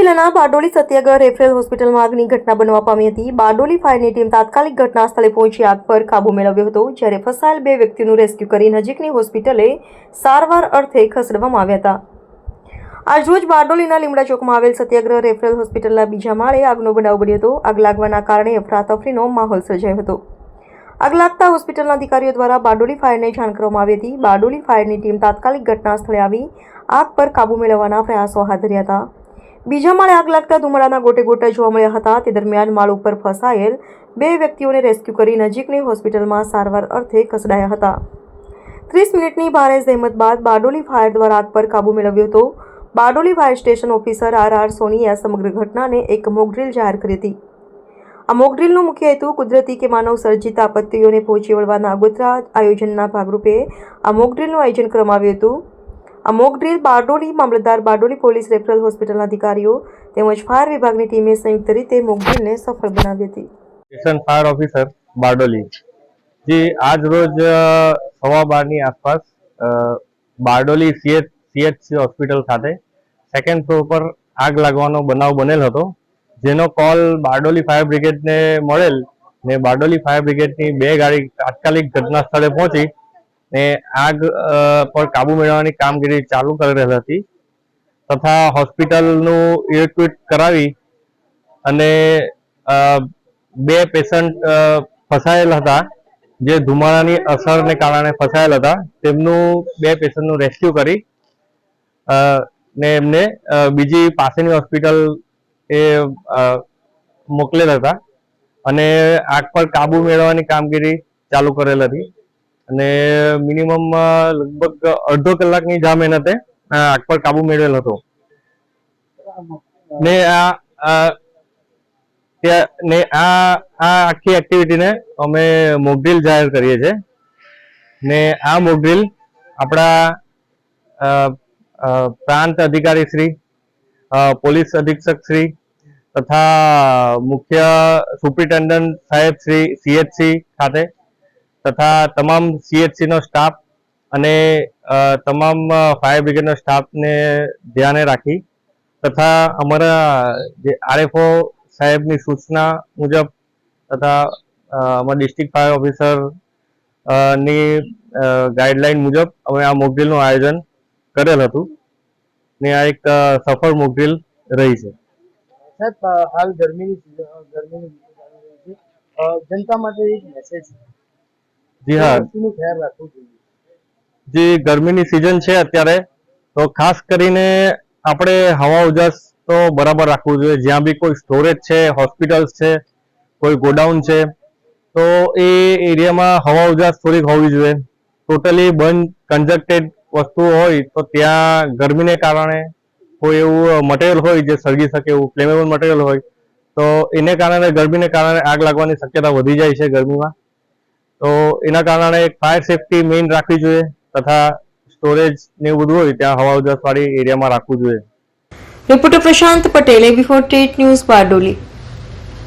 જિલ્લાના બારડોલી સત્યાગ્રહ રેફરલ હોસ્પિટલમાં આગની ઘટના બનવા પામી હતી. બારડોલી ફાયરની ટીમ તાત્કાલિક ઘટના સ્થળે પહોંચી આગ પર કાબુ મેળવ્યો હતો, જ્યારે ફસાયેલ બે વ્યક્તિનું રેસ્ક્યુ કરી નજીકની હોસ્પિટલે સારવાર અર્થે ખસેડવામાં આવ્યા હતા. આજરોજ બારડોલીના લીમડા ચોકમાં આવેલ સત્યાગ્રહ રેફરલ હોસ્પિટલના બીજા માળે આગનો બનાવ બન્યો હતો. આગ લાગવાના કારણે અફરાતફરીનો માહોલ સર્જાયો હતો. આગ લાગતા હોસ્પિટલના અધિકારીઓ દ્વારા બારડોલી ફાયરને જાણ કરવામાં આવી હતી. બારડોલી ફાયરની ટીમ તાત્કાલિક ઘટના સ્થળે આવી આગ પર કાબુ મેળવવાના પ્રયાસો હાથ ધર્યા હતા. બીજા માળે આગ લાગતા ધુમાડાના ગોટે ગોટા જોવા મળ્યા હતા. તે દરમિયાન માળ ઉપર ફસાયેલ બે વ્યક્તિઓને રેસ્ક્યુ કરી નજીકની હોસ્પિટલમાં સારવાર અર્થે ખસેડાયા હતા. ત્રીસ મિનિટની ભારે જહેમત બાદ બારડોલી ફાયર દ્વારા આગ પર કાબુ મેળવ્યો હતો. Bardoli fire station officer R R સોનીએ આ સમગ્ર ઘટનાને એક મોકડ્રીલ જાહેર કરી હતી. આ મોકડ્રીલનો મુખ્ય હેતુ કુદરતી કે માનવ સર્જિત આપત્તિઓને પહોંચી વળવાના આગોતરા આયોજનના ભાગરૂપે આ મોકડ્રીલનું આયોજન કરવામાં આવ્યું હતું. આ મોકડ્રીલ બારડોલી મામલતદાર બારડોલી પોલીસ રેફરલ હોસ્પિટલના અધિકારીઓ તેમજ ફાયર વિભાગની ટીમે સંયુક્ત રીતે મોકડ્રીલને સફળ બનાવી હતી. સ્ટેશન ફાયર ઓફિસર બારડોલી, જે આજ રોજ સવા બારની આસપાસ બારડોલી સીએચ સીએચસી હોસ્પિટલ ખાતે સેકન્ડ ફ્લોર પર આગ લાગવાનો બનાવ બનેલ હતો. જેનો કોલ બારડોલી ફાયર બ્રિગેડને મળેલ ને બારડોલી ફાયર બ્રિગેડની બે ગાડી તાત્કાલિક ઘટના સ્થળે પહોંચી ને આગ પર કાબુ મેળવવાની કામગીરી ચાલુ કરી રહેલ હતી તથા હોસ્પિટલનું ઇવેક્યુએટ કરાવી અને બે પેશન્ટ ફસાયેલ હતા જે ધુમાડાની અસરને કારણે ફસાયેલ હતા. તેમનું બે પેશન્ટનું રેસ્ક્યુ કરી ને એમને બીજી પાસેની હોસ્પિટલ એ મોકલેલ હતા અને આગ પર કાબુ મેળવવાની કામગીરી ચાલુ કરેલ હતી. અને મિનિમમ લગભગ અડધો કલાકની જા મહેનતે આગ પર કાબુ મેળવેલ હતો. ને આ ને આ આ આખી એક્ટિવિટીને અમે મોકડ્રીલ જાહેર કરીએ છીએ. ને આ મોકડ્રીલ આપણા પ્રાંત અધિકારી શ્રી પોલીસ અધિક્ષક શ્રી તથા મુખ્ય સુપ્રિન્ટેન્ડન્ટ સાહેબ શ્રી સીએચસી ખાતે તથા તમામ સીએચસી નો સ્ટાફ અને તમામ ફાયર બ્રિગેડનો સ્ટાફને ધ્યાને રાખી તથા અમારા જે આરએફઓ સાહેબની સૂચના મુજબ તથા અમારા ડિસ્ટ્રિક્ટ ફાયર ઓફિસરની ગાઈડલાઈન મુજબ અમે આ મોકડ્રીલનું આયોજન કરેલ હતું ને આ એક સફળ મોકડ્રીલ રહી છે. સાહેબ હાલ ગરમીની ગરમીની જનતા માટે એક મેસેજ જી હા. જે ગરમીની સિઝન છે અત્યારે તો ખાસ કરીને આપણે હવા ઉજાસ તો બરાબર રાખવું જોઈએ. જ્યાં બી કોઈ સ્ટોરેજ છે હોસ્પિટલ્સ છે કોઈ ગોડાઉન છે તો એ એરિયામાં હવા ઉજાસ થોડીક હોવી જોઈએ. ટોટલી બંધ કન્જક્ટેડ વસ્તુ હોય તો ત્યાં ગરમીને કારણે કોઈ એવું મટીરિયલ હોય જે સળગી શકે એવું ફ્લેમેબલ મટીરિયલ હોય તો એને કારણે ગરમીને કારણે આગ લાગવાની શક્યતા વધી જાય છે ગરમીમાં. તો એના કારણે ફાયર સેફટી મેઇન રાખવી જોઈએ તથા સ્ટોરેજ ને એવું બધું હોય ત્યાં હવા ઉજાસ વાળી એરિયામાં રાખવું જોઈએ. રિપોર્ટર પ્રશાંત પટેલ બિફોર ટેટ ન્યૂઝ બારડોલી.